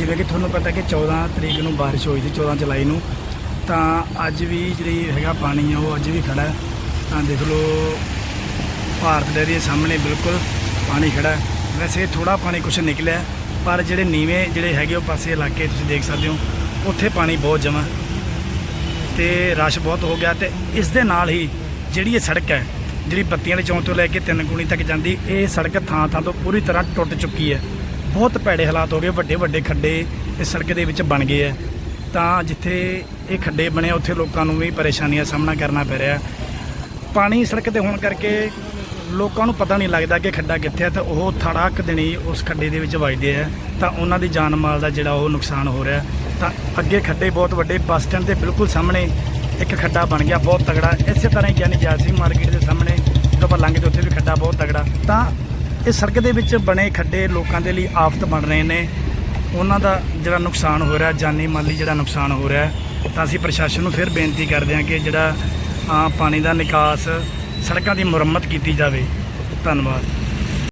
ਜਿਵੇਂ ਕਿ ਤੁਹਾਨੂੰ ਪਤਾ ਕਿ 14 ਤਰੀਕ ਨੂੰ ਬਾਰਿਸ਼ ਹੋਈ ਸੀ 14 ਜੁਲਾਈ ਨੂੰ, ਤਾਂ ਅੱਜ ਵੀ ਜਿਹੜੀ ਹੈਗਾ ਪਾਣੀ ਆ, ਉਹ ਅੱਜ ਵੀ ਖੜਾ ਤਾਂ ਦੇਖ ਲਓ, ਭਾਰਤ ਡੈਰੀ ਦੇ ਸਾਹਮਣੇ ਬਿਲਕੁਲ ਪਾਣੀ ਖੜਾ ਵੈਸੇ ਥੋੜਾ ਪਾਣੀ ਕੁਛ ਨਿਕਲਿਆ ਪਰ ਜਿਹੜੇ ਨੀਵੇਂ ਜਿਹੜੇ ਹੈਗੇ ਉਹ ਪਾਸੇ ਇਲਾਕੇ ਤੁਸੀਂ ਦੇਖ ਸਕਦੇ ਹੋ, ਉੱਥੇ ਪਾਣੀ ਬਹੁਤ ਜਮਾ ਤੇ ਰਸ਼ ਬਹੁਤ ਹੋ ਗਿਆ ਤੇ ਇਸ ਦੇ ਨਾਲ ਹੀ ਜਿਹੜੀ ਇਹ ਸੜਕ ਹੈ, ਜਿਹੜੀ ਬੱਤੀਆਂ ਦੇ ਚੌਂਕ ਤੋਂ ਲੈ ਕੇ ਤਿੰਨ ਗੁਣੀ ਤੱਕ ਜਾਂਦੀ, ਇਹ ਸੜਕ ਥਾਂ ਥਾਂ ਤੋਂ ਪੂਰੀ ਤਰ੍ਹਾਂ ਟੁੱਟ ਚੁੱਕੀ ਹੈ। ਬਹੁਤ ਭੈੜੇ ਹਾਲਾਤ ਹੋ ਗਏ, ਵੱਡੇ ਵੱਡੇ ਖੱਡੇ ਇਸ ਸੜਕ ਦੇ ਵਿੱਚ ਬਣ ਗਏ ਹੈ ਤਾਂ ਜਿੱਥੇ ਇਹ ਖੱਡੇ ਬਣੇ, ਉੱਥੇ ਲੋਕਾਂ ਨੂੰ ਵੀ ਪਰੇਸ਼ਾਨੀਆਂ ਦਾ ਸਾਹਮਣਾ ਕਰਨਾ ਪੈ ਰਿਹਾ। ਪਾਣੀ ਸੜਕ ਤੇ ਹੋਣ ਕਰਕੇ ਲੋਕਾਂ ਨੂੰ ਪਤਾ ਨਹੀਂ ਲੱਗਦਾ ਕਿ ਖੱਡਾ ਕਿੱਥੇ ਹੈ ਤਾਂ ਉਹ ਥੜਾਕ ਦੇਣੀ ਉਸ ਖੱਡੇ ਦੇ ਵਿੱਚ ਵੱਜਦੇ ਆ। ਤਾਂ ਉਹਨਾਂ ਦੀ ਜਾਨ ਮਾਲ ਦਾ ਜਿਹੜਾ ਉਹ ਨੁਕਸਾਨ ਹੋ ਰਿਹਾ। ਤਾਂ ਅੱਗੇ ਖੱਡੇ ਬਹੁਤ ਵੱਡੇ, ਬੱਸ ਸਟੈਂਡ ਦੇ ਬਿਲਕੁਲ ਸਾਹਮਣੇ ਇੱਕ ਖੱਡਾ ਬਣ ਗਿਆ, ਬਹੁਤ ਤਗੜਾ। ਇਸੇ ਤਰ੍ਹਾਂ ਹੀ ਗਿਆਨੀ ਜਾਤ ਸਿੰਘ ਮਾਰਕੀਟ ਦੇ ਸਾਹਮਣੇ ਜਦੋਂ ਆਪਾਂ ਲੰਘਦੇ, ਉੱਥੇ ਵੀ ਖੱਡਾ ਬਹੁਤ ਤਗੜਾ। ਤਾਂ ਇਹ ਸੜਕ ਦੇ ਵਿੱਚ ਬਣੇ ਖੱਡੇ ਲੋਕਾਂ ਦੇ ਲਈ ਆਫਤ ਬਣ ਰਹੇ ਨੇ। ਉਹਨਾਂ ਦਾ ਜਿਹੜਾ ਨੁਕਸਾਨ ਹੋ ਰਿਹਾ, ਜਾਨੀ ਮਾਲੀ ਜਿਹੜਾ ਨੁਕਸਾਨ ਹੋ ਰਿਹਾ, ਤਾਂ ਅਸੀਂ ਪ੍ਰਸ਼ਾਸਨ ਨੂੰ ਫਿਰ ਬੇਨਤੀ ਕਰਦੇ ਹਾਂ ਕਿ ਜਿਹੜਾ ਆ ਪਾਣੀ ਦਾ ਨਿਕਾਸ ਸੜਕਾਂ ਦੀ ਮੁਰੰਮਤ ਕੀਤੀ ਜਾਵੇ। ਧੰਨਵਾਦ।